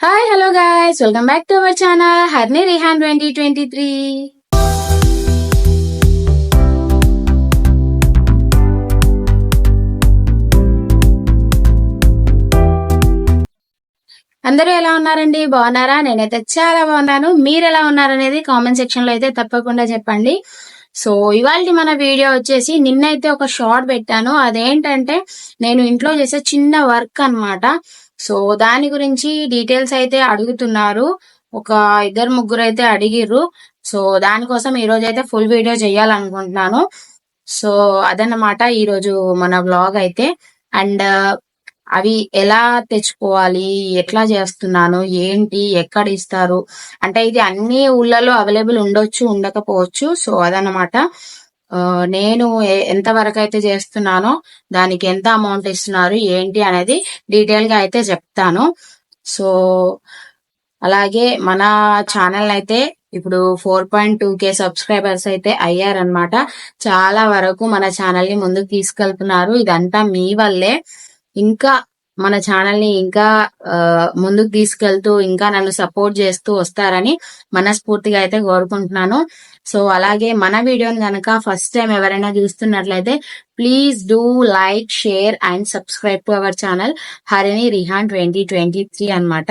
Hi hello guys welcome back to our channel Harini Rihan twenty twenty three అందరూ ఎలా ఉన్నారండి? బాగున్నారా? నేనైతే చాలా బాగున్నాను. మీరు ఎలా ఉన్నారనేది కామెంట్ సెక్షన్లో అయితే తప్పకుండా చెప్పండి. సో ఇవాళ మన వీడియో వచ్చేసి నిన్నైతే ఒక షార్ట్ పెట్టాను. అదేంటంటే నేను ఇంట్లో చేసే చిన్న వర్క్ అన్నమాట. సో దాని గురించి డీటెయిల్స్ అయితే అడుగుతున్నారు. ఒక ఇద్దరు ముగ్గురు అయితే అడిగిర్రు. సో దానికోసం ఈ రోజు అయితే ఫుల్ వీడియో చేయాలనుకుంటున్నాను. సో అదన్నమాట ఈ రోజు మన బ్లాగ్ అయితే. అండ్ అవి ఎలా తెచ్చుకోవాలి ఎట్లా చేస్తున్నాను ఏంటి ఎక్కడ ఇస్తారు? అంటే ఇది అన్ని ఊళ్ళలో అవైలబుల్ ఉండొచ్చు ఉండకపోవచ్చు. సో అదనమాట నేను ఎంతవరకు ఎంత వరకు అయితే చేస్తున్నానో దానికి ఎంత అమౌంట్ ఇస్తున్నారు ఏంటి అనేది డీటెయిల్గా అయితే చెప్తాను. సో అలాగే మన ఛానల్ అయితే ఇప్పుడు four point two K subscribers అయితే అయ్యారనమాట చాలా వరకు మన ఛానల్ని ముందుకు తీసుకెళ్తున్నారు. ఇదంతా మీ వల్లే. ఇంకా మన ఛానల్ని ఇంకా ఆ, ముందుకు తీసుకెళ్తూ ఇంకా నన్ను సపోర్ట్ చేస్తూ వస్తారని మనస్ఫూర్తిగా అయితే కోరుకుంటున్నాను. సో అలాగే మన వీడియోని కనుక ఫస్ట్ టైం ఎవరైనా చూస్తున్నట్లయితే please do like share and subscribe to our channel Harini Rihan twenty twenty three అనమాట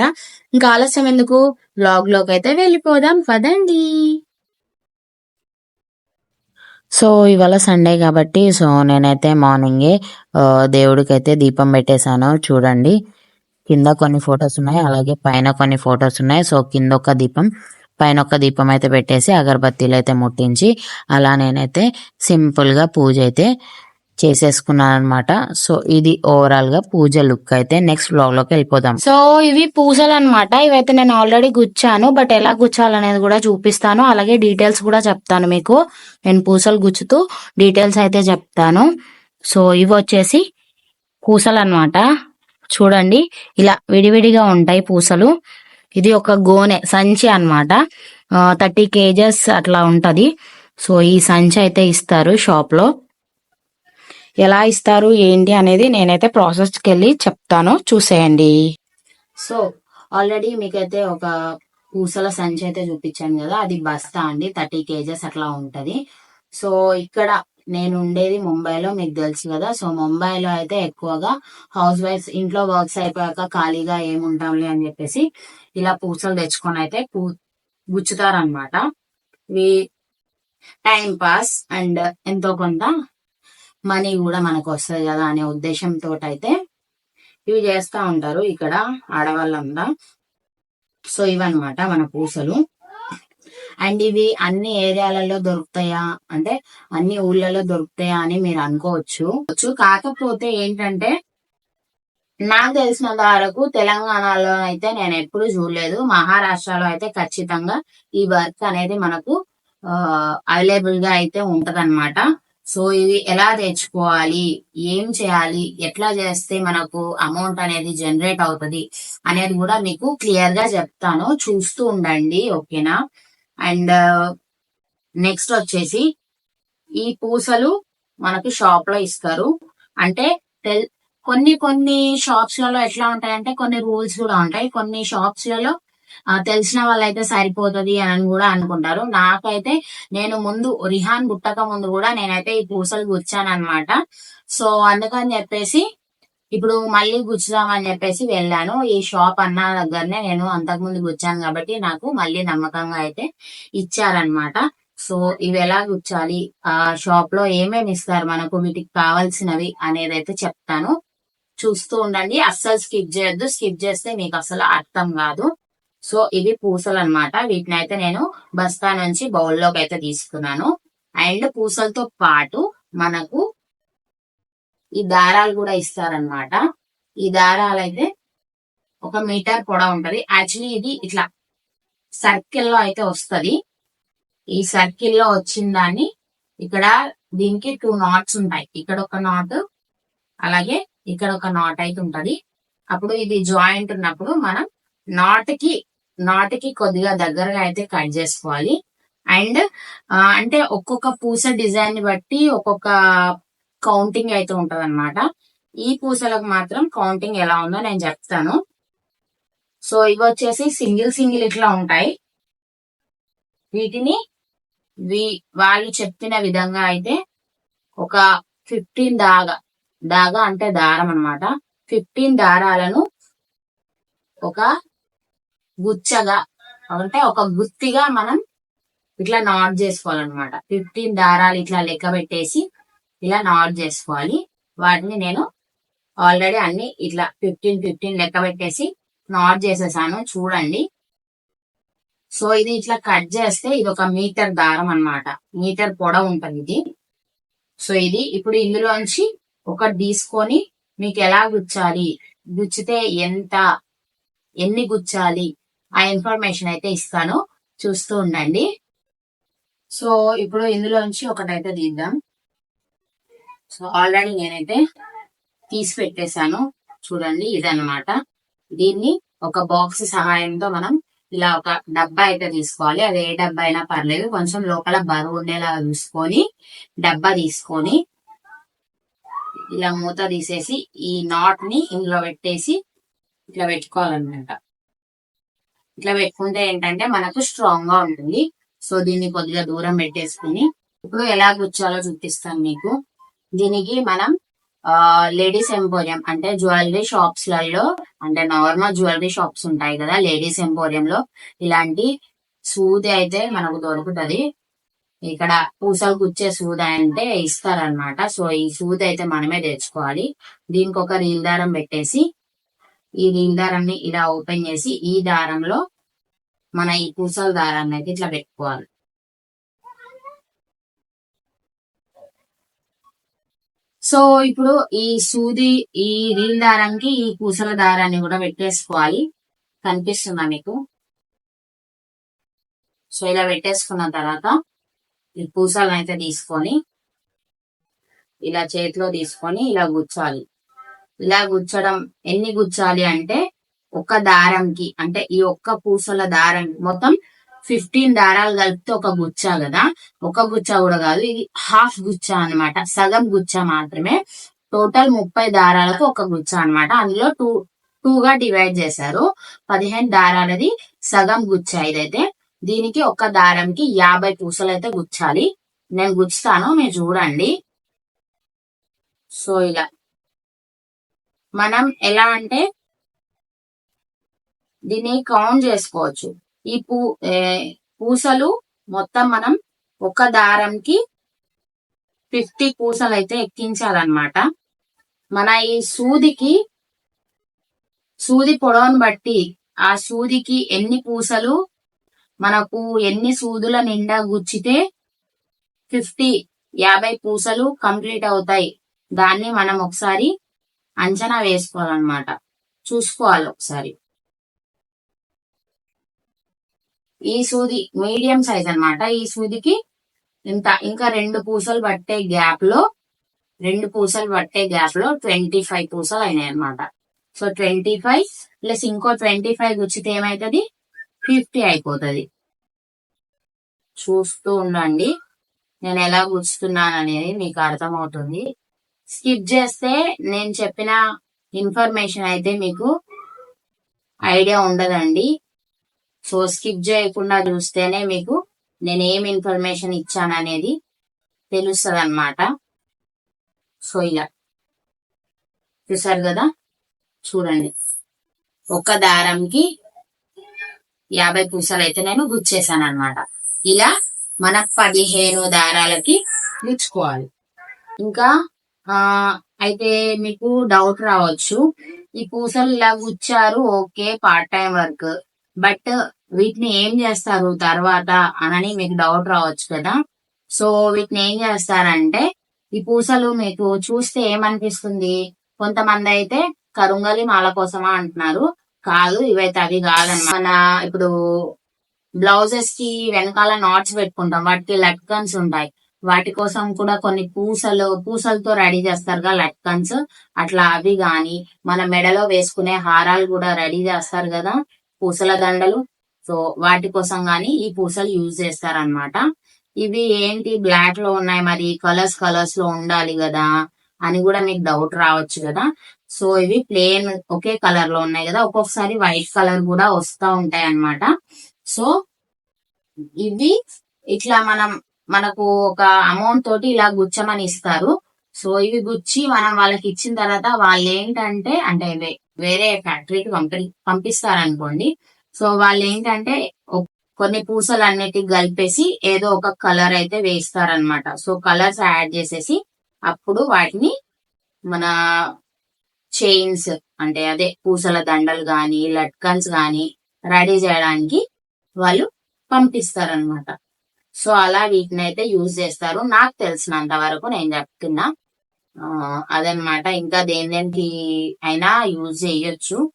ఇంకా ఆలస్యం ఎందుకు? బ్లాగ్లోకి అయితే వెళ్ళిపోదాం. పదండి. సో ఇవాళ సండే కాబట్టి సో నేనైతే మార్నింగే దేవుడికైతే దీపం పెట్టేశాను. చూడండి. కింద కొన్ని ఫొటోస్ ఉన్నాయి అలాగే పైన కొన్ని ఫొటోస్ ఉన్నాయి. సో కింద ఒక దీపం పైన ఒక దీపం అయితే పెట్టేసి అగరబత్తీలు అయితే ముట్టించి అలా నేనైతే సింపుల్గా పూజ అయితే చేసేసుకున్నాను అనమాట సో ఇది ఓవరాల్గా పూజ లుక్ అయితే నెక్స్ట్ బ్లాగ్లోకి వెళ్ళిపోదాం. సో ఇవి పూసలు అనమాట ఇవైతే నేను ఆల్రెడీ గుచ్చాను. బట్ ఎలా గుచ్చాలనేది కూడా చూపిస్తాను. అలాగే డీటెయిల్స్ కూడా చెప్తాను మీకు. నేను పూసలు గుచ్చుతూ డీటెయిల్స్ అయితే చెప్తాను. సో ఇవి వచ్చేసి పూసలు అన్నమాట చూడండి. ఇలా విడివిడిగా ఉంటాయి పూసలు. ఇది ఒక గోనె సంచి అన్నమాట. థర్టీ కేజెస్ అట్లా ఉంటది. సో ఈ సంచి అయితే ఇస్తారు షాప్లో. ఎలా ఇస్తారు ఏంటి అనేది నేనైతే ప్రాసెస్కి వెళ్ళి చెప్తాను. చూసేయండి. సో ఆల్రెడీ మీకైతే ఒక పూసల సంచి అయితే చూపించాను కదా అది బస్తా అండి థర్టీ కేజెస్ అట్లా ఉంటుంది. సో ఇక్కడ నేను ఉండేది ముంబైలో మీకు తెలుసు కదా. సో ముంబైలో అయితే ఎక్కువగా హౌస్ వైఫ్స్ ఇంట్లో వర్క్స్ అయిపోయాక ఖాళీగా ఏముంటాంలే అని చెప్పేసి ఇలా పూసలు తెచ్చుకొని అయితే గుచ్చుతారనమాట వి టైం పాస్ అండ్ ఎంతో కొంత మనీ కూడా మనకు వస్తుంది కదా అనే ఉద్దేశంతో అయితే ఇవి చేస్తూ ఉంటారు ఇక్కడ ఆడవాళ్ళంతా. సో ఇవన్నమాట మన పూసలు. అండ్ ఇవి అన్ని ఏరియాలలో దొరుకుతాయా? అంటే అన్ని ఊళ్ళలో దొరుకుతాయా అని మీరు అనుకోవచ్చు. కాకపోతే ఏంటంటే నాకు తెలిసినంత వరకు తెలంగాణలో అయితే నేను ఎప్పుడు చూడలేదు. మహారాష్ట్రలో అయితే ఖచ్చితంగా ఈ వర్క్ అనేది మనకు అవైలబుల్గా అయితే ఉంటదన్నమాట. సో ఇది ఎలా తెచ్చుకోవాలి? ఏం చేయాలి? ఎట్లా చేస్తే మనకు అమౌంట్ అనేది జనరేట్ అవుతది? అనేది కూడా మీకు క్లియర్గా చెప్తాను. చూస్తూ ఉండండి ఓకేనా అండ్ నెక్స్ట్ వచ్చేసి ఈ పూసలు మనకి షాప్లో ఇస్తారు. అంటే తెల్- కొన్ని కొన్ని షాప్స్లలో ఎట్లా ఉంటాయంటే కొన్ని రూల్స్ కూడా ఉంటాయి. కొన్ని షాప్స్లలో తెలిసిన వాళ్ళైతే సరిపోతది అని కూడా అనుకుంటారు. నాకైతే నేను ముందు రిహాన్ పుట్టక ముందు కూడా నేనైతే ఈ పూసలు గుచ్చాను అనమాట సో అందుకని చెప్పేసి ఇప్పుడు మళ్ళీ గుచ్చుదామని చెప్పేసి వెళ్ళాను. ఈ షాప్ అన్న దగ్గరనే నేను అంతకుముందు గుచ్చాను కాబట్టి నాకు మళ్ళీ నమ్మకంగా అయితే ఇచ్చారనమాట సో ఇవి ఎలా గుచ్చాలి? ఆ షాప్లో ఏమేమి ఇస్తారు మనకు? వీటికి కావాల్సినవి అనేది అయితే చెప్తాను. చూస్తూ ఉండండి. అస్సలు స్కిప్ చేయొద్దు. స్కిప్ చేస్తే మీకు అసలు అర్థం కాదు. సో ఇవి పూసలు అన్నమాట వీటిని అయితే నేను బస్తా నుంచి బౌల్లోకి అయితే తీసుకున్నాను. అండ్ పూసలతో పాటు మనకు ఈ దారాలు కూడా ఇస్తారనమాట ఈ దారాలు అయితే ఒక మీటర్ పొడవు ఉంటది. యాక్చువల్లీ ఇది ఇట్లా సర్కిల్లో అయితే వస్తుంది. ఈ సర్కిల్లో వచ్చిన దాన్ని ఇక్కడ దీనికి టూ నాట్స్ ఉంటాయి. ఇక్కడ ఒక నాట్ అలాగే ఇక్కడ ఒక నాట్ అయితే ఉంటది. అప్పుడు ఇది జాయింట్ ఉన్నప్పుడు మనం నాట్కి నాటికి కొద్దిగా దగ్గరగా అయితే కట్ చేసుకోవాలి. అండ్ అంటే ఒక్కొక్క పూస డిజైన్ని బట్టి ఒక్కొక్క కౌంటింగ్ అయితే ఉంటది ఈ పూసలకు మాత్రం కౌంటింగ్ ఎలా ఉందో నేను చెప్తాను. సో ఇవి వచ్చేసి సింగిల్ సింగిల్ ఇట్లా ఉంటాయి. వీటిని వీ- వాళ్ళు చెప్పిన విధంగా అయితే ఒక ఫిఫ్టీన్ దాగా దాగా అంటే దారం అన్నమాట. ఫిఫ్టీన్ దారాలను ఒక గుచ్చగా అంటే ఒక గుత్తిగా మనం ఇట్లా నాట్ చేసుకోవాలన్నమాట. ఫిఫ్టీన్ దారాలు ఇట్లా లెక్క పెట్టేసి ఇలా నాట్ చేసుకోవాలి. వాటిని నేను ఆల్రెడీ అన్ని ఇట్లా ఫిఫ్టీన్ ఫిఫ్టీన్ లెక్క పెట్టేసి నాట్ చేసేసాను. చూడండి. సో ఇది ఇట్లా కట్ చేస్తే ఇది ఒక మీటర్ దారం అన్నమాట. మీటర్ పొడవు ఉంటుంది ఇది. సో ఇది ఇప్పుడు ఇందులోంచి ఒకటి తీసుకొని మీకు ఎలా గుచ్చాలి? గుచ్చితే ఎంత? ఎన్ని గుచ్చాలి? ఆ ఇన్ఫర్మేషన్ అయితే ఇస్తాను. చూస్తూ ఉండండి. సో ఇప్పుడు ఇందులోంచి ఒకటైతే తీద్దాం. సో ఆల్రెడీ నేనైతే తీసి పెట్టేశాను. చూడండి ఇదనమాట దీన్ని ఒక బాక్స్ సహాయంతో మనం ఇలా ఒక డబ్బా అయితే తీసుకోవాలి. అది ఏ డబ్బా అయినా పర్లేదు. కొంచెం లోపల బరువు ఉండేలాగా చూసుకొని డబ్బా తీసుకొని ఇలా మూత తీసేసి ఈ నాట్ని ఇందులో పెట్టేసి ఇట్లా పెట్టుకోవాలన్నమాట. ఇట్లా పెట్టుకుంటే ఏంటంటే మనకు స్ట్రాంగ్గా ఉంటుంది. సో దీన్ని కొద్దిగా దూరం పెట్టేసుకుని ఇప్పుడు ఎలా గుచ్చాలో చూపిస్తాను మీకు. దీనికి మనం లేడీస్ ఎంపోరియం అంటే జ్యువెలరీ షాప్స్లలో అంటే నార్మల్ జ్యువెలరీ షాప్స్ ఉంటాయి కదా లేడీస్ ఎంపోరియం లో ఇలాంటి సూది అయితే మనకు దొరుకుతది. ఇక్కడ పూసలు గుచ్చే సూది అంటే ఇస్తారనమాట సో ఈ సూది అయితే మనమే తెచ్చుకోవాలి. దీనికి ఒక రీల్ దారం పెట్టేసి ఈ దీని దారాన్ని ఇలా ఓపెన్ చేసి ఈ దారంలో మన ఈ పూసల దారాన్ని అయితే ఇట్లా పెట్టుకోవాలి. సో ఇప్పుడు ఈ సూది ఈ రీల్ దారానికి ఈ పూసల దారాన్ని కూడా పెట్టేసుకోవాలి. కనిపిస్తుందా మీకు? సో ఇలా పెట్టేసుకున్న తర్వాత ఈ పూసలను అయితే తీసుకొని ఇలా చేతిలో తీసుకొని ఇలా గుచ్చాలి. ఇలా గుచ్చడం ఎన్ని గుచ్చాలి అంటే ఒక దారంకి అంటే ఈ ఒక్క పూసల దారం మొత్తం ఫిఫ్టీన్ దారాలు కలిపితే ఒక గుచ్చ కదా. ఒక గుచ్చ కూడా కాదు ఇది హాఫ్ గుచ్చ అన్నమాట. సగం గుచ్చ మాత్రమే. టోటల్ ముప్పై దారాలకు ఒక గుచ్చ అన్నమాట. అందులో టూ టూ గా డివైడ్ చేశారు. పదిహేను దారాలది సగం గుచ్చ ఇదైతే. దీనికి ఒక దారంకి యాభై పూసలు అయితే గుచ్చాలి. నేను గుచ్చుతాను మీరు చూడండి. సో ఇలా. మనం ఎలా అంటే దీన్ని కౌంట్ చేసుకోవచ్చు. ఈ పూ పూసలు మొత్తం మనం ఒక దారంకి ఫిఫ్టీ పూసలు అయితే ఎక్కించాలన్నమాట. మన ఈ సూదికి సూది పొడవును బట్టి ఆ సూదికి ఎన్ని పూసలు మనకు ఎన్ని సూదుల నిండా గుచ్చితే ఫిఫ్టీ యాభై పూసలు కంప్లీట్ అవుతాయి. దాన్ని మనం ఒకసారి అంచనా వేసుకోవాలన్నమాట. చూసుకోవాలి ఒకసారి. ఈ సూది మీడియం సైజ్ అనమాట ఈ సూదికి ఇంత ఇంకా రెండు పూసలు పట్టే గ్యాప్లో రెండు పూసలు పట్టే గ్యాప్లో ట్వంటీ ఫైవ్ పూసలు అయినాయి అనమాట సో ట్వంటీ ఫైవ్ ప్లస్ ఇంకో ట్వంటీ ఫైవ్ గుచ్చితే ఏమవుతుంది ఫిఫ్టీ అయిపోతుంది. చూస్తూ ఉండండి. నేను ఎలా గుచ్చుతున్నాను అనేది మీకు అర్థమవుతుంది. స్కిప్ చేస్తే నేను చెప్పిన ఇన్ఫర్మేషన్ అయితే మీకు ఐడియా ఉండదండి. సో స్కిప్ చేయకుండా చూస్తేనే మీకు నేను ఏం ఇన్ఫర్మేషన్ ఇచ్చాను అనేది తెలుస్తుంది అనమాట సో ఇలా చూసారు కదా? చూడండి. ఒక దారంకి యాభై పూసలు అయితే నేను గుచ్చేసాను అనమాట ఇలా మన పదిహేను దారాలకి గుచ్చుకోవాలి. ఇంకా ఆ అయితే మీకు డౌట్ రావచ్చు. ఈ పూసలు ఇలా గుచ్చారు okay part time work but వీటిని ఏం చేస్తారు తర్వాత అనని మీకు డౌట్ రావచ్చు కదా. సో వీటిని ఏం చేస్తారంటే ఈ పూసలు మీకు చూస్తే ఏమనిపిస్తుంది? కొంతమంది అయితే కరుంగలి మాల కోసమా అంటున్నారు. కాదు ఇవైతే అవి కాదన్నమాట. మన ఇప్పుడు బ్లౌజెస్కి వెనకాల నాట్స్ పెట్టుకుంటాం. వాటికి లట్కన్స్ ఉంటాయి. వాటి కోసం కూడా కొన్ని పూసలు పూసలతో రెడీ చేస్తారుగా లట్కన్స్. అట్లా అవి గాని మన మెడలో వేసుకునే హారాలు కూడా రెడీ చేస్తారు కదా పూసల దండలు. సో వాటి కోసం గాని ఈ పూసలు యూజ్ చేస్తారనమాట ఇవి ఏంటి బ్లాక్లో ఉన్నాయి మరి కలర్స్ కలర్స్లో ఉండాలి కదా అని కూడా మీకు డౌట్ రావచ్చు కదా. సో ఇవి ప్లేన్ ఒకే కలర్లో ఉన్నాయి కదా ఒక్కొక్కసారి వైట్ కలర్ కూడా వస్తా ఉంటాయి అన్నమాట సో ఇవి ఇట్లా మనం మనకు ఒక అమౌంట్ తోటి ఇలా గుచ్చమని ఇస్తారు. సో ఇవి గుచ్చి మనం వాళ్ళకి ఇచ్చిన తర్వాత వాళ్ళు ఏంటంటే అంటే వే- వేరే ఫ్యాక్టరీకి పంపి పంపిస్తారు అనుకోండి సో వాళ్ళు ఏంటంటే కొన్ని పూసలు అన్నిటికి కలిపేసి ఏదో ఒక కలర్ అయితే వేస్తారనమాట సో కలర్స్ యాడ్ చేసేసి అప్పుడు వాటిని మన చైన్స్ అంటే అదే పూసల దండలు గాని లట్కన్స్ గాని రెడీ చేయడానికి వాళ్ళు పంపిస్తారనమాట. సో అలా వీటిని అయితే యూజ్ చేస్తారు. నాకు తెలిసినంత వరకు నేను చెప్తున్నా. ఆ, అదనమాట. ఇంకా దేని దేనికి అయినా యూజ్ చేయొచ్చు.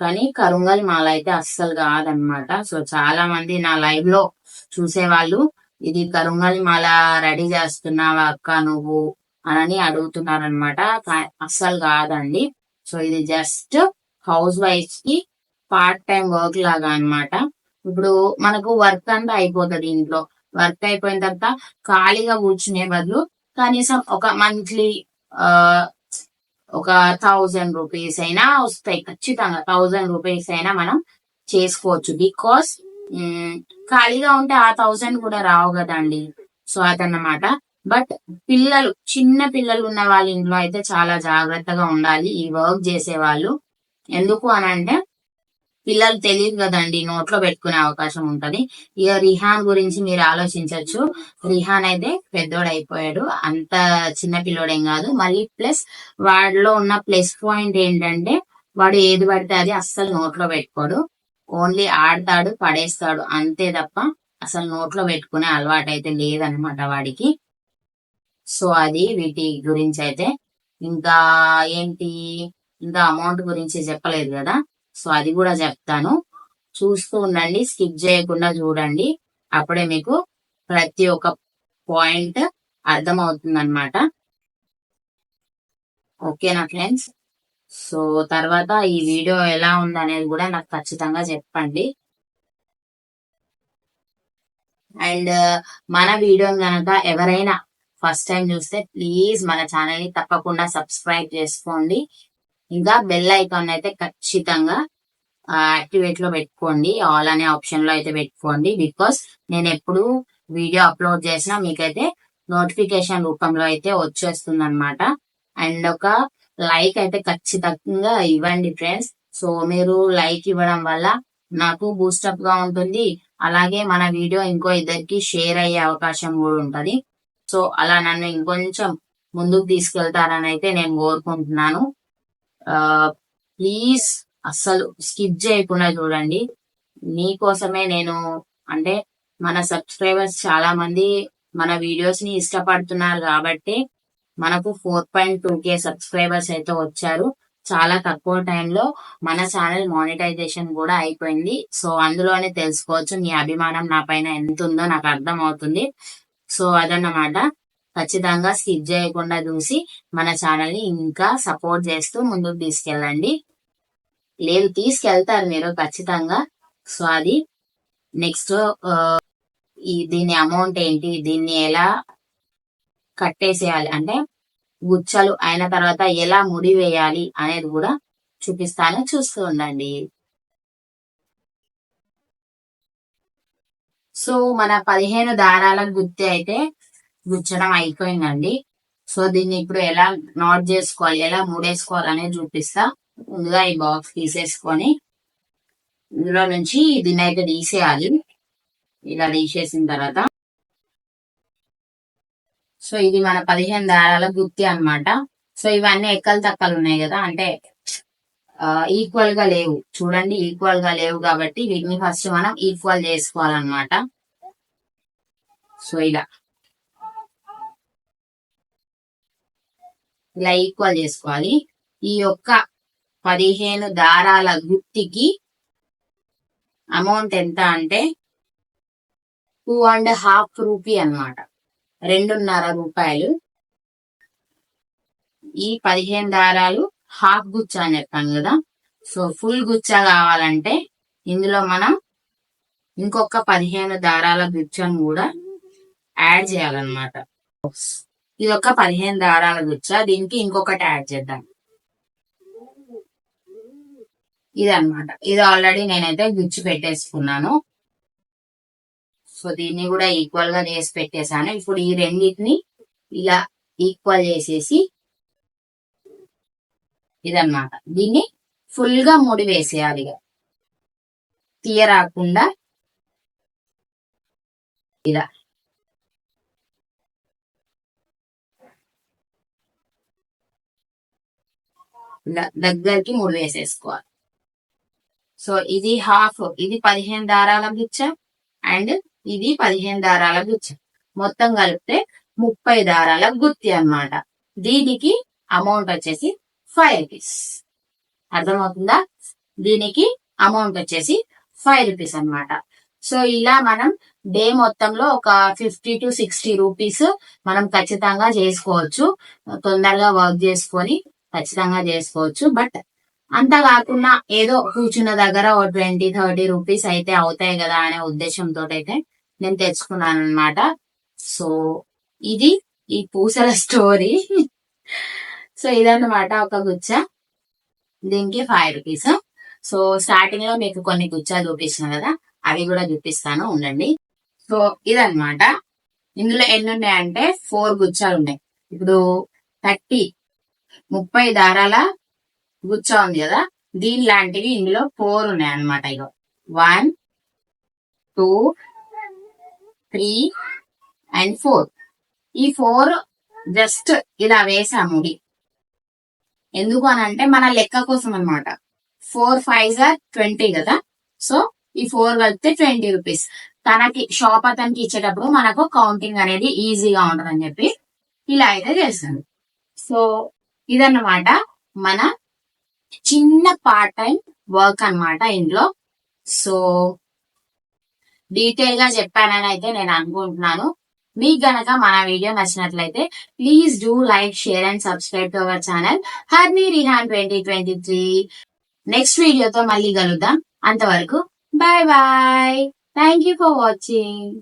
కానీ కరుంగల్ మాల అయితే అస్సలు కాదనమాట. సో చాలా మంది నా లైవ్లో చూసేవాళ్ళు ఇది కరుంగల్ మాల రెడీ చేస్తున్నావా అక్క నువ్వు? అని అడుగుతున్నారనమాట. అస్సలు కాదండి. సో ఇది జస్ట్ హౌస్ వైఫ్కి పార్ట్ టైం వర్క్ లాగా అన్నమాట ఇప్పుడు మనకు వర్క్ అంతా అయిపోతుంది ఇంట్లో. వర్క్ అయిపోయిన తర్వాత ఖాళీగా కూర్చునే బదులు కనీసం ఒక మంత్లీ ఒక థౌజండ్ రూపీస్ అయినా వస్తాయి. ఖచ్చితంగా థౌజండ్ రూపీస్ అయినా మనం చేసుకోవచ్చు. బికాస్ ఖాళీగా ఉంటే ఆ థౌజండ్ కూడా రావు కదండి. సో అదన్నమాట. బట్ పిల్లలు చిన్న పిల్లలు ఉన్న వాళ్ళ ఇంట్లో అయితే చాలా జాగ్రత్తగా ఉండాలి. ఈ వర్క్ చేసే వాళ్ళు ఎందుకు అని అంటే పిల్లలు తెలియదు కదండి నోట్లో పెట్టుకునే అవకాశం ఉంటది. ఇక రిహాన్ గురించి మీరు ఆలోచించవచ్చు రిహాన్ అయితే పెద్దోడు అయిపోయాడు. అంత చిన్న పిల్లోడేం కాదు. మళ్ళీ ప్లస్ వాడిలో ఉన్న ప్లస్ పాయింట్ ఏంటంటే వాడు ఏది పడితే అది అస్సలు నోట్లో పెట్టుకోడు. ఓన్లీ ఆడతాడు పడేస్తాడు. అంతే తప్ప అసలు నోట్లో పెట్టుకునే అలవాటు అయితే లేదనమాట వాడికి. సో అది వీటి గురించి అయితే. ఇంకా ఏంటి? ఇంకా అమౌంట్ గురించి చెప్పలేదు కదా. సో అది కూడా చెప్తాను. చూస్తూ ఉండండి స్కిప్ చేయకుండా చూడండి. అప్పుడే మీకు ప్రతి ఒక్క పాయింట్ అర్థమవుతుంది అనమాట ఓకేనా ఫ్రెండ్స్? సో తర్వాత ఈ వీడియో ఎలా ఉందనేది కూడా నాకు ఖచ్చితంగా చెప్పండి. అండ్ మన వీడియో కనుక ఎవరైనా ఫస్ట్ టైం చూస్తే ప్లీజ్ మన ఛానల్ని తప్పకుండా సబ్స్క్రైబ్ చేసుకోండి. ఇంకా బెల్ ఐకాన్ అయితే ఖచ్చితంగా యాక్టివేట్లో పెట్టుకోండి. ఆల్ అనే ఆప్షన్లో అయితే పెట్టుకోండి. బికాస్ నేను ఎప్పుడు వీడియో అప్లోడ్ చేసినా మీకైతే నోటిఫికేషన్ రూపంలో అయితే వచ్చేస్తుంది అనమాట అండ్ ఒక లైక్ అయితే ఖచ్చితంగా ఇవ్వండి ఫ్రెండ్స్ సో మీరు లైక్ ఇవ్వడం వల్ల నాకు బూస్టప్గా ఉంటుంది. అలాగే మన వీడియో ఇంకో ఇద్దరికి షేర్ అయ్యే అవకాశం కూడా ఉంటది. సో అలా నన్ను ఇంకొంచెం ముందుకు తీసుకెళ్తారని అయితే నేను కోరుకుంటున్నాను. ప్లీజ్ అస్సలు స్కిప్ చేయకుండా చూడండి. నీకోసమే నేను అంటే మన సబ్స్క్రైబర్స్ చాలా మంది మన వీడియోస్ని ఇష్టపడుతున్నారు కాబట్టి మనకు four point two K subscribers అయితే వచ్చారు. చాలా తక్కువ టైంలో మన ఛానల్ మానిటైజేషన్ కూడా అయిపోయింది. సో అందులోనే తెలుసుకోవచ్చు నీ అభిమానం నా పైన ఎంత ఉందో నాకు అర్థం అవుతుంది సో అదన్నమాట. ఖచ్చితంగా స్కిప్ చేయకుండా చూసి మన ఛానల్ని ఇంకా సపోర్ట్ చేస్తూ ముందుకు తీసుకెళ్ళండి. లేదు తీసుకెళ్తారు మీరు ఖచ్చితంగా. సో అది నెక్స్ట్ ఈ దీని అమౌంట్ ఏంటి దీన్ని ఎలా కట్టేసేయాలి అంటే గుచ్చలు అయిన తర్వాత ఎలా ముడి వేయాలి అనేది కూడా చూపిస్తాను చూస్తూ ఉండండి. సో మన పదిహేను దారాల గుత్తి అయితే గుచ్చడం అయిపోయిందండి. సో దీన్ని ఇప్పుడు ఎలా నాట్ చేసుకోవాలి ఎలా ముడేసుకోవాలి అనేది చూపిస్తా. ముందుగా ఈ బాక్స్ తీసేసుకొని ఇందులో నుంచి దీన్ని అయితే తీసేయాలి. ఇలా తీసేసిన తర్వాత. సో ఇది మన పదిహేను దారాల గుత్తి అన్నమాట. సో ఇవన్నీ ఎక్కలు తక్కలు ఉన్నాయి కదా అంటే ఈక్వల్గా లేవు. చూడండి ఈక్వల్గా లేవు కాబట్టి వీటిని ఫస్ట్ మనం ఈక్వల్ చేసుకోవాలన్నమాట. సో ఇలా. ఇలా ఈక్వల్ చేసుకోవాలి. ఈ యొక్క పదిహేను దారాల గుత్తికి అమౌంట్ ఎంత అంటే టూ అండ్ హాఫ్ రూపీ అన్నమాట. రెండున్నర రూపాయలు. ఈ పదిహేను దారాలు హాఫ్ గుచ్చ అని చెప్పాను కదా. సో ఫుల్ గుచ్చ కావాలంటే ఇందులో మనం ఇంకొక పదిహేను దారాల గుచ్చను కూడా యాడ్ చేయాలన్నమాట. ఇది ఒక పదిహేను దారాల గుచ్చ. దీనికి ఇంకొకటి యాడ్ చేద్దాం. ఇది అన్నమాట ఇది ఆల్రెడీ నేనైతే గుచ్చి పెట్టేసుకున్నాను. సో దీన్ని కూడా ఈక్వల్గా చేసి పెట్టేశాను. ఇప్పుడు ఈ రెండింటిని ఇలా ఈక్వల్ చేసేసి ఇదన్నమాట. దీన్ని ఫుల్గా ముడి వేసేయాలి తీయరాకుండా ఇలా. దగ్గరికి మూడు వేసేసుకోవాలి. సో ఇది హాఫ్ ఇది పదిహేను దారాల గుచ్చ అండ్ ఇది పదిహేను దారాల గుచ్చ మొత్తం కలిపితే ముప్పై దారాల గుత్తి అన్నమాట. దీనికి అమౌంట్ వచ్చేసి ఫైవ్ రూపీస్ అర్థమవుతుందా? దీనికి అమౌంట్ వచ్చేసి ఫైవ్ రూపీస్ అన్నమాట. సో ఇలా మనం డే మొత్తంలో ఒక ఫిఫ్టీ టు సిక్స్టీ రూపీస్ మనం ఖచ్చితంగా చేసుకోవచ్చు. తొందరగా వర్క్ చేసుకొని ఖచ్చితంగా చేసుకోవచ్చు. బట్ అంత కాకుండా ఏదో కూర్చున్న దగ్గర ఓ ట్వంటీ థర్టీ రూపీస్ అయితే అవుతాయి కదా అనే ఉద్దేశంతో అయితే నేను తెచ్చుకున్నాను అనమాట సో ఇది ఈ పూసల స్టోరీ. సో ఇదన్నమాట ఒక గుచ్చ. దీనికి ఫైవ్ రూపీస్. సో స్టార్టింగ్లో మీకు కొన్ని గుచ్చాలు చూపిస్తాను కదా అవి కూడా చూపిస్తాను. ఉండండి. సో ఇదన్నమాట. ఇందులో ఎన్ని ఉన్నాయంటే ఫోర్ గుచ్చాలు ఉన్నాయి. ఇప్పుడు థర్టీ ముప్పై దారాల గుచ్చ ఉంది కదా? దీని లాంటివి ఇందులో ఫోర్ ఉన్నాయి అన్నమాట ఇగో. One two three and four ఈ ఫోర్ జస్ట్ ఇలా వేసా ముడి ఎందుకు అని అంటే మన లెక్క కోసం అన్నమాట. ఫోర్ ఫైవ్ జార్ ట్వంటీ కదా? సో ఈ ఫోర్ కలిపితే ట్వంటీ రూపీస్ తనకి షాప్ అతనికి ఇచ్చేటప్పుడు మనకు కౌంటింగ్ అనేది ఈజీగా ఉంటుందని చెప్పి ఇలా అయితే చేస్తుంది సో ఇదన్నమాట మన చిన్న పార్ట్ టైం వర్క్ అన్నమాట ఇంట్లో సో డీటెయిల్గా చెప్పానని అయితే నేను అనుకుంటున్నాను. మీకు గనక మన వీడియో నచ్చినట్లయితే please do like share and subscribe to our channel Harini Rihan twenty twenty three next వీడియోతో మళ్ళీ కలుద్దాం. అంతవరకు bye bye thank you for watching